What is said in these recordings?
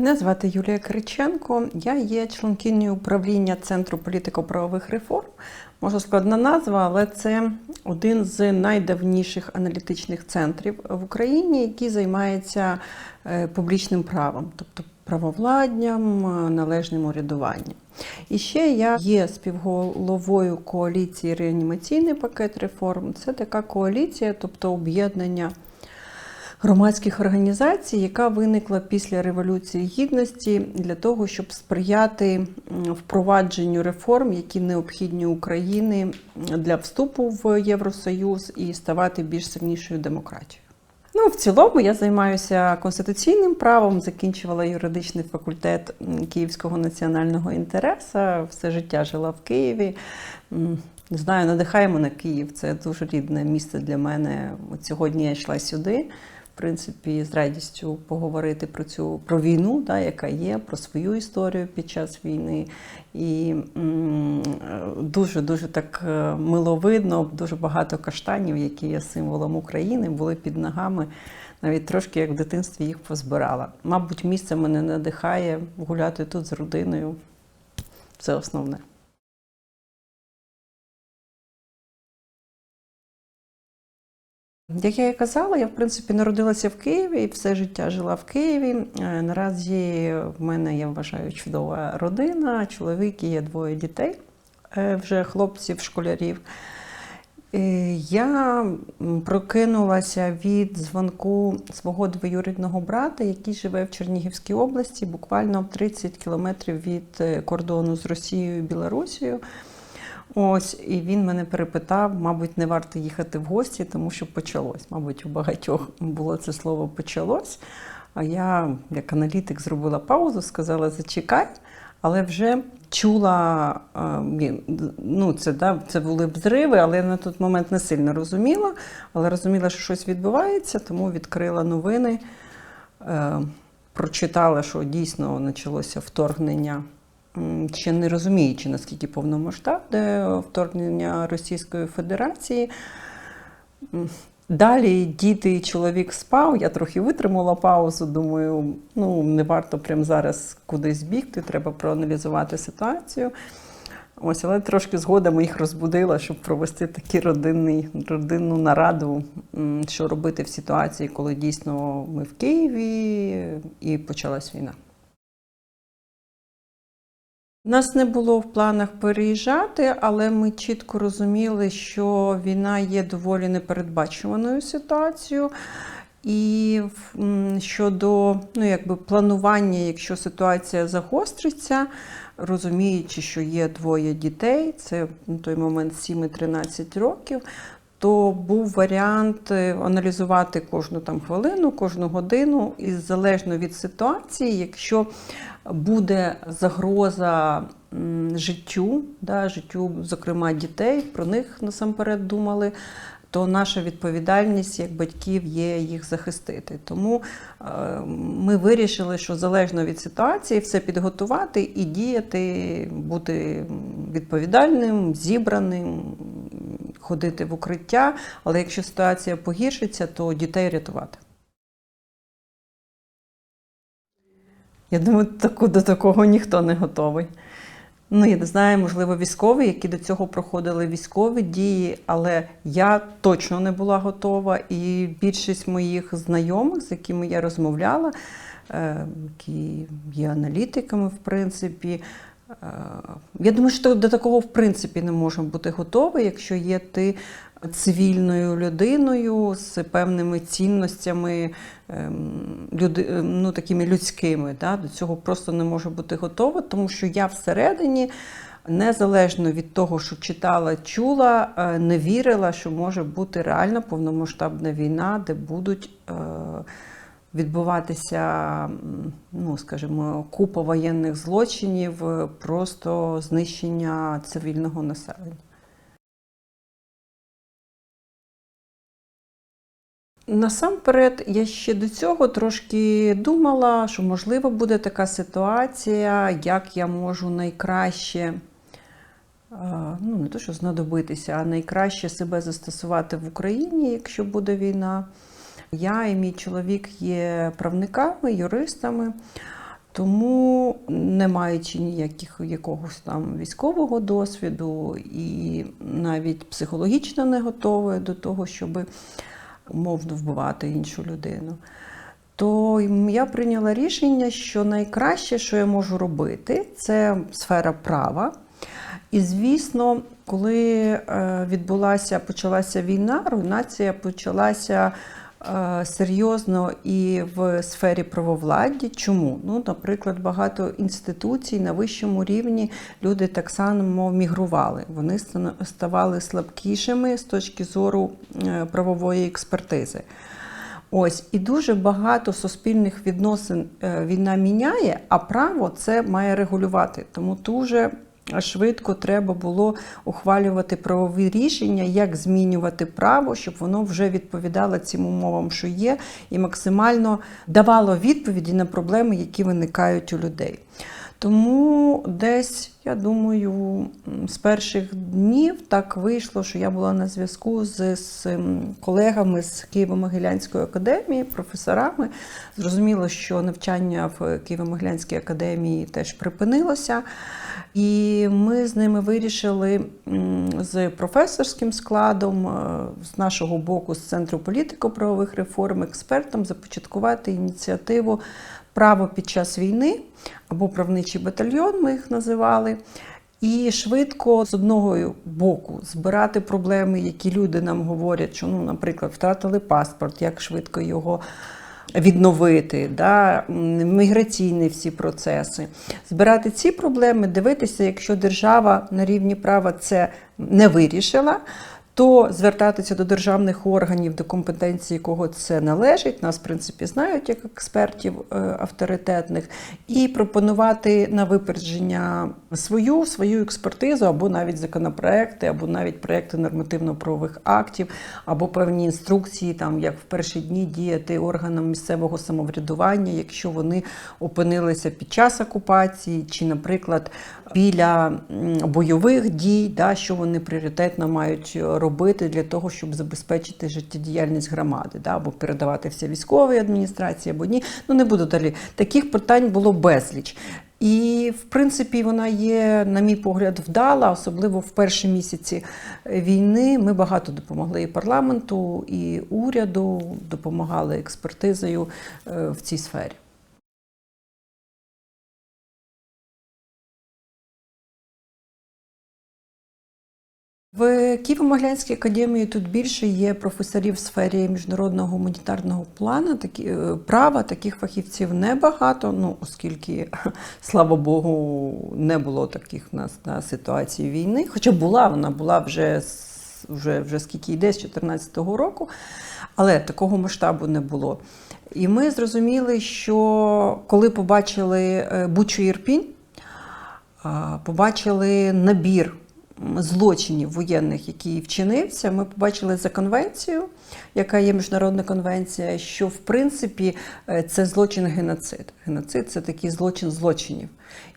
Мене звати Юлія Кириченко. Я є членкинею управління Центру політико-правових реформ. Можна складна назва, але це один з найдавніших аналітичних центрів в Україні, який займається е, публічним правом, тобто правовладдям, е, належним урядуванням. І ще я є співголовою коаліції реанімаційний пакет реформ. Це така коаліція, тобто об'єднання громадських організацій, яка виникла після Революції Гідності для того, щоб сприяти впровадженню реформ, які необхідні Україні для вступу в Євросоюз і ставати більш сильнішою демократією. Ну, в цілому я займаюся конституційним правом, закінчувала юридичний факультет Київського національного інтересу. Все життя жила в Києві. Не знаю, надихає мене Київ. Це дуже рідне місце для мене. От сьогодні я йшла сюди. Принципі, з радістю поговорити про цю про війну, да, яка є, про свою історію під час війни. І дуже дуже так е, миловидно, дуже багато каштанів, які є символом України, були під ногами. Навіть трошки як в дитинстві їх позбирала. Мабуть, місце мене надихає гуляти тут з родиною. Це основне. Як я і казала, я в принципі народилася в Києві і все життя жила в Києві. Е, Наразі в мене, я вважаю, чудова родина, чоловік і є двоє дітей, е, вже хлопців, школярів. Е, Я прокинулася від дзвонку свого двоюрідного брата, який живе в Чернігівській області, буквально 30 кілометрів від кордону з Росією і Білорусією. Ось, і він мене перепитав, мабуть, не варто їхати в гості, тому що почалось. Мабуть, у багатьох було це слово почалось. А я, як аналітик, зробила паузу, сказала зачекай, але вже чула, е, ну, це, да, це були б зриви, але я на той момент не сильно розуміла, але розуміла, що щось відбувається, тому відкрила новини, е, прочитала, що дійсно почалося вторгнення ще не розуміючи, наскільки повномасштабне вторгнення Російської Федерації. Далі діти і чоловік спав. Я трохи витримала паузу. Думаю, ну не варто прямо зараз кудись бігти, треба проаналізувати ситуацію. Ось, але трошки згодом їх розбудила, щоб провести таку родинну нараду, що робити в ситуації, коли дійсно ми в Києві і почалась війна. Нас не було в планах переїжджати, але ми чітко розуміли, що війна є доволі непередбачуваною ситуацією. І щодо ну, якби планування, якщо ситуація загостриться, розуміючи, що є двоє дітей, це на той момент 7 і 13 років, то був варіант е, аналізувати кожну там хвилину, кожну годину, і залежно від ситуації, якщо буде загроза життю, да, життю, зокрема дітей, про них насамперед думали. То наша відповідальність як батьків є їх захистити. Тому е, ми вирішили, що залежно від ситуації все підготувати і діяти, бути відповідальним, зібраним, ходити в укриття. Але якщо ситуація погіршиться, то дітей рятувати. Я думаю, таку, до такого ніхто не готовий. Ну, я не знаю, можливо, військові, які до цього проходили військові дії, але я точно не була готова. І більшість моїх знайомих, з якими я розмовляла, е, які є аналітиками, в принципі. Е, Я думаю, що до такого в принципі не можемо бути готові, якщо є ти цивільною людиною з певними цінностями, ем, ем, ну, такими людськими. Да? До цього просто не може бути готова, тому що я всередині. Незалежно від того, що читала, чула, е, не вірила, що може бути реально повномасштабна війна, де будуть е, відбуватися, ну скажімо, купа воєнних злочинів, е, просто знищення цивільного населення. Насамперед, я ще до цього трошки думала, що можливо буде така ситуація, як я можу найкраще, е, ну не то, що знадобитися, а найкраще себе застосувати в Україні, якщо буде війна. Я і мій чоловік є правниками, юристами. Тому, не маючи ніяких якогось там військового досвіду і навіть психологічно не готовою до того, щоб умовно вбивати іншу людину, то я прийняла рішення, що найкраще, що я можу робити, це сфера права. І звісно, коли е, відбулася, почалася війна, руйнація почалася серйозно і в сфері правовладдя. Чому? Ну, наприклад, багато інституцій на вищому рівні люди так само мігрували. Вони ставали слабкішими з точки зору е, правової експертизи. Ось і дуже багато суспільних відносин е, війна міняє, а право це має регулювати. Тому дуже швидко треба було ухвалювати правові рішення, як змінювати право, щоб воно вже відповідало цим умовам, що є, і максимально давало відповіді на проблеми, які виникають у людей. Тому десь, я думаю, з перших днів так вийшло, що я була на зв'язку з, з колегами з Києво-Могилянської академії, професорами. Зрозуміло, що навчання в Києво-Могилянській академії теж припинилося. І ми з ними вирішили з професорським складом, е, з нашого боку, з Центру політико-правових реформ, експертом започаткувати ініціативу Право під час війни або правничий батальйон, ми їх називали. І швидко з одного боку збирати проблеми, які люди нам говорять, що, ну, наприклад, втратили паспорт, як швидко його відновити, да, міграційні всі процеси. Збирати ці проблеми, дивитися, якщо держава на рівні права це не вирішила. То звертатися до державних органів, до компетенції якого це належить, нас в принципі знають як експертів е, авторитетних, і пропонувати на випередження свою свою експертизу, або навіть законопроекти, або навіть проекти нормативно-правових актів, або певні інструкції, там як в перші дні діяти органам місцевого самоврядування, якщо вони опинилися під час окупації, чи, наприклад, біля бойових дій, да, що вони пріоритетно мають робити для того, щоб забезпечити життєдіяльність громади, да, або передавати все військовій адміністрації, або ні. Ну не буду далі. Таких питань було безліч. І, в принципі, вона є, на мій погляд, вдала, особливо в перші місяці війни. Ми багато допомогли і парламенту, і уряду, допомагали експертизою е, в цій сфері. В Києво-Могилянській академії тут більше є професорів в сфері міжнародного гуманітарного плану, такі, е, права, таких фахівців небагато, ну, оскільки, слава Богу, не було таких в нас на ситуації війни. Хоча була, вона була вже, вже, вже скільки йде, з 2014 року, але такого масштабу не було. І ми зрозуміли, що коли побачили е, Бучу Ірпінь, побачили набір злочинів воєнних, які вчинився. Ми побачили за конвенцію, яка є міжнародна конвенція, що в принципі е, це злочин геноцид. Геноцид це такий злочин злочинів.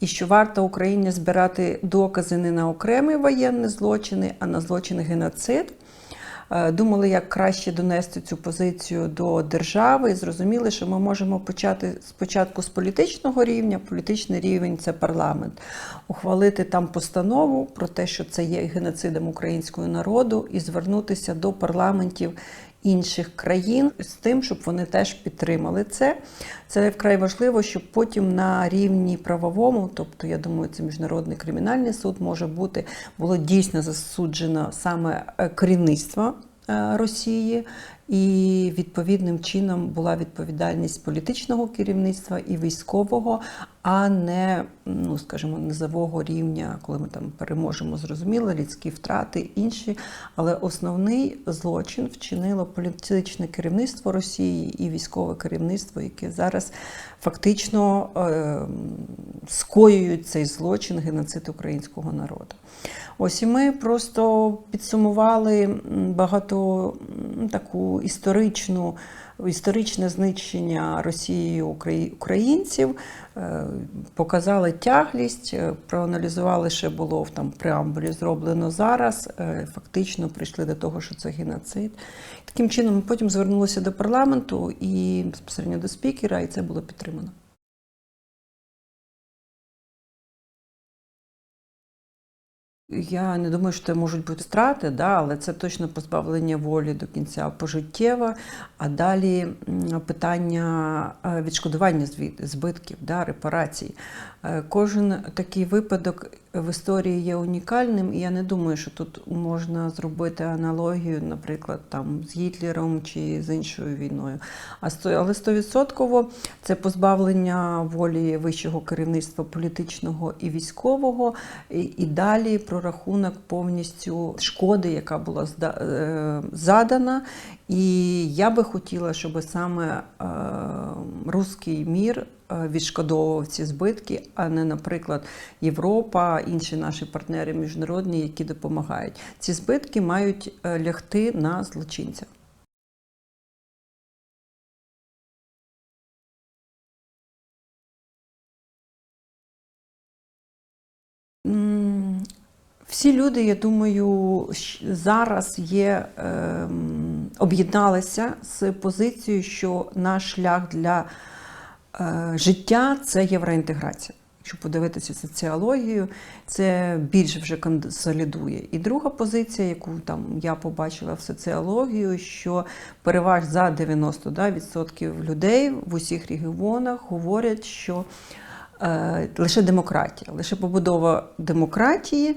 І що варто Україні збирати докази не на окремі воєнні злочини, а на злочин геноцид. Е, Думали, як краще донести цю позицію до держави, і зрозуміли, що ми можемо почати спочатку з політичного рівня. Політичний рівень це парламент, ухвалити там постанову про те, що це є геноцидом українського народу, і звернутися до парламентів інших країн з тим, щоб вони теж підтримали це. Це вкрай важливо, щоб потім на рівні правовому, тобто я думаю, це міжнародний кримінальний суд може бути, було дійсно засуджено саме е, керівництво е, Росії, і відповідним чином була відповідальність політичного керівництва і військового, а не, ну скажімо, низового рівня, коли ми там переможемо, зрозуміло, людські втрати інші. Але основний злочин вчинило політичне керівництво Росії і військове керівництво, яке зараз фактично е, скоюють цей злочин геноцид українського народу. Ось і ми просто підсумували багато таку історичну. Історичне знищення Росією українців, е, показали тяглість, е, проаналізували, що було в там преамбулі зроблено зараз. е, Фактично прийшли до того, що це геноцид. Таким чином, ми потім звернулися до парламенту і безпосередньо до спікера, і це було підтримано. Я не думаю, що це можуть бути страти, да, але це точно позбавлення волі до кінця пожиттєво. А далі питання е, відшкодування збитків, да, репарацій. Е, Кожен такий випадок в історії є унікальним, і я не думаю, що тут можна зробити аналогію, наприклад, там з Гітлером чи з іншою війною. А але стовідсотково це позбавлення волі вищого керівництва політичного і військового, і, і далі прорахунок повністю шкоди, яка була е, задана. І я би хотіла, щоб саме е, руський мір е, відшкодовував ці збитки, а не, наприклад, Європа, інші наші партнери міжнародні, які допомагають. Ці збитки мають е, лягти на злочинця. Всі люди, я думаю, зараз є, ем, об'єдналися з позицією, що наш шлях для е, життя це євроінтеграція. Якщо подивитися соціологію, це більш вже консолідує. І друга позиція, яку там я побачила в соціологію, що переваж за 90% да, відсотків людей в усіх регіонах говорять, що лише демократія, лише побудова демократії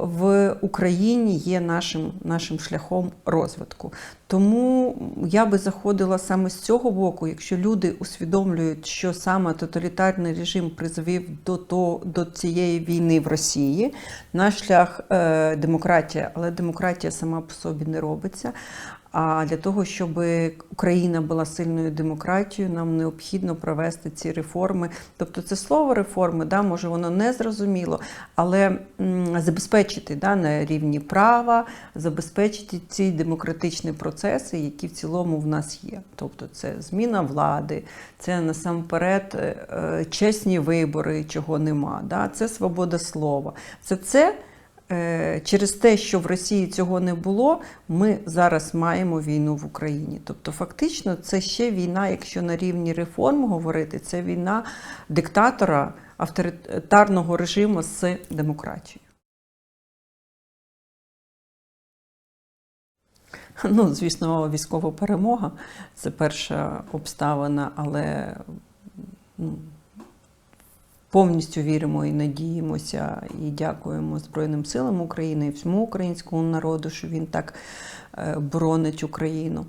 в Україні є нашим, нашим шляхом розвитку. Тому я би заходила саме з цього боку, якщо люди усвідомлюють, що саме тоталітарний режим призвів до, то, до цієї війни в Росії, наш шлях е, демократія, але демократія сама по собі не робиться. А для того, щоб Україна була сильною демократією, нам необхідно провести ці реформи. Тобто, це слово реформи, да, може воно не зрозуміло, але забезпечити да, на рівні права, забезпечити ці демократичні процеси, які в цілому в нас є. Тобто, це зміна влади, це насамперед е, е, чесні вибори, чого нема. Да, це свобода слова. Це це. Е, Через те, що в Росії цього не було, ми зараз маємо війну в Україні. Тобто, фактично, це ще війна, якщо на рівні реформ говорити, це війна диктатора авторитарного режиму з демократією. Ну, звісно, військова перемога це перша обставина, але ну, повністю віримо і надіємося, і дякуємо Збройним силам України і всьому українському народу, що він так е, боронить Україну.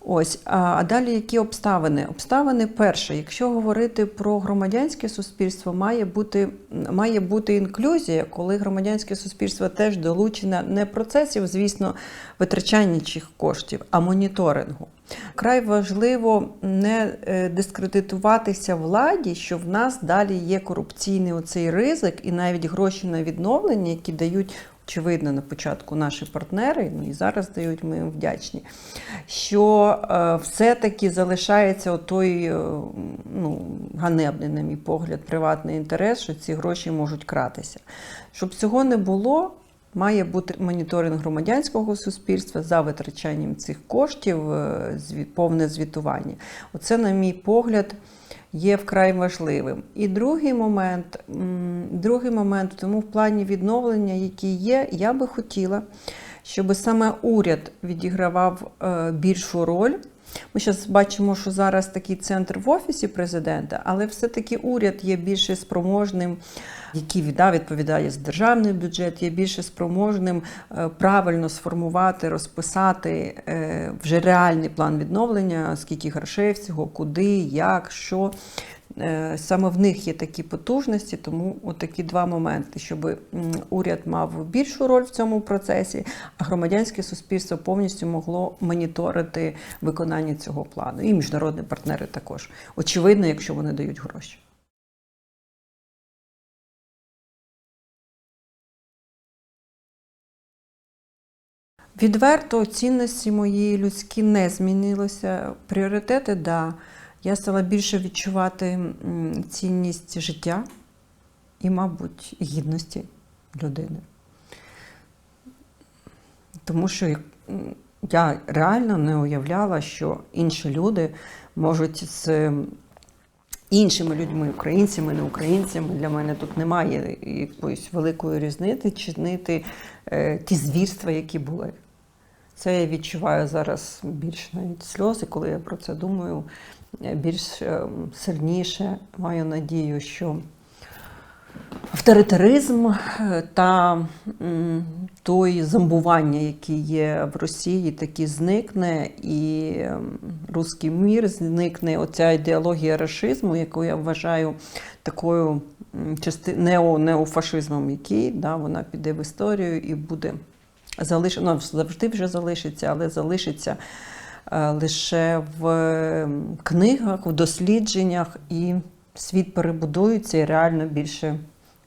Ось, а далі які обставини? Обставини перше, якщо говорити про громадянське суспільство, має бути, має бути інклюзія, коли громадянське суспільство теж долучене не процесів, звісно, витрачання чих коштів, а моніторингу. Край важливо не е, дискредитуватися владі, що в нас далі є корупційний оцей ризик, і навіть гроші на відновлення, які дають. Очевидно, на початку наші партнери, ну і зараз дають ми їм вдячні, що е, все-таки залишається той е, ну, ганебний, на мій погляд, приватний інтерес, що ці гроші можуть кратися. Щоб цього не було, має бути моніторинг громадянського суспільства за витрачанням цих коштів, е, повне звітування. Оце, на мій погляд, є вкрай важливим. І другий момент, другий момент, тому в плані відновлення, який є, я би хотіла, щоб саме уряд відігравав е, більшу роль. Ми зараз бачимо, що зараз такий центр в офісі президента, але все-таки уряд є більше спроможним, який да, відповідає за державний бюджет, є більше спроможним е, правильно сформувати, розписати е, вже реальний план відновлення, скільки грошей всього, куди, як, що. Е, Саме в них є такі потужності, тому отакі два моменти, щоб уряд мав більшу роль в цьому процесі, а громадянське суспільство повністю могло моніторити виконання цього плану. І міжнародні партнери також. Очевидно, якщо вони дають гроші. Відверто цінності мої людські не змінилися. Пріоритети, да. Я стала більше відчувати цінність життя і, мабуть, гідності людини. Тому що я реально не уявляла, що інші люди можуть з іншими людьми, українцями, не українцями. Для мене тут немає якоїсь великої різниці чинити е, ті звірства, які були. Це я відчуваю зараз більш навіть сльози, коли я про це думаю, більш е, сильніше маю надію, що авторитаризм е, та той зомбування, який є в Росії, таки зникне, і руський мір зникне. Оця ідеологія рашизму, яку я вважаю такою части... нео, неофашизмом, який да, вона піде в історію і буде залишена, ну, завжди вже залишиться, але залишиться е, лише в книгах, в дослідженнях, і світ перебудується і реально більше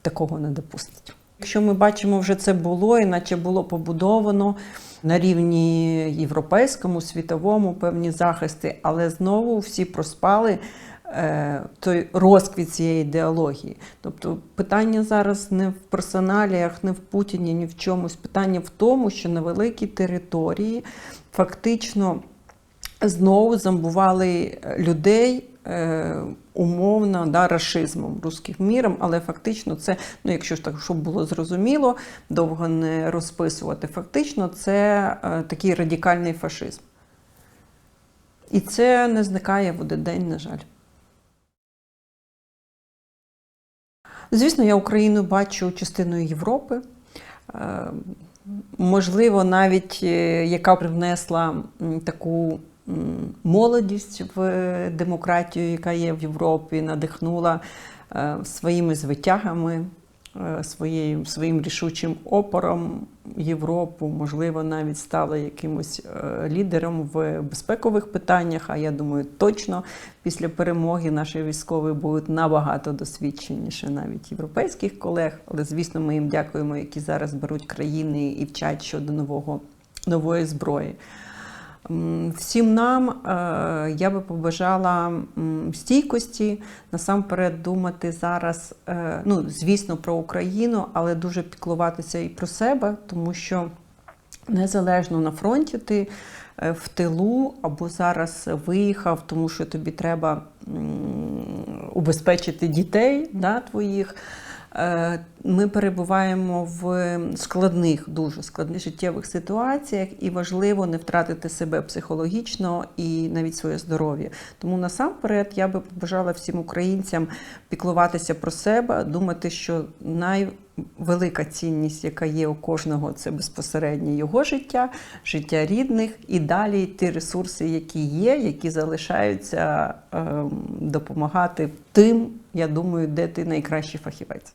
такого не допустить. Якщо ми бачимо, вже це було, іначе було побудовано на рівні європейському, світовому певні захисти, але знову всі проспали е, той розквіт цієї ідеології. Тобто питання зараз не в персоналіях, не в Путіні, ні в чомусь. Питання в тому, що на великій території фактично знову зомбували людей. е, Умовно, да, рашизмом, руським міром, але фактично це, ну якщо ж так, щоб було зрозуміло, довго не розписувати, фактично це е, такий радикальний фашизм. І це не зникає в один день, на жаль. Звісно, я Україну бачу частиною Європи. Е, Можливо, навіть е, яка привнесла таку молодість в демократію, яка є в Європі, надихнула е, своїми звитягами, е, своєю, своїм рішучим опором Європу, можливо, навіть стала якимось е, лідером в безпекових питаннях. А я думаю, точно після перемоги наші військові будуть набагато досвідченіші навіть європейських колег. Але звісно, ми їм дякуємо, які зараз беруть країни і вчать щодо нового нової зброї. Всім нам е, я би побажала стійкості, насамперед думати зараз, е, ну, звісно, про Україну, але дуже піклуватися і про себе, тому що незалежно на фронті ти е, в тилу або зараз виїхав, тому що тобі треба убезпечити дітей да, твоїх. Е, Ми перебуваємо в складних, дуже складних життєвих ситуаціях, і важливо не втратити себе психологічно і навіть своє здоров'я. Тому насамперед я би побажала всім українцям піклуватися про себе, думати, що найвелика цінність, яка є у кожного, це безпосередньо його життя, життя рідних, і далі ті ресурси, які є, які залишаються ем, допомагати тим, я думаю, де ти найкращий фахівець.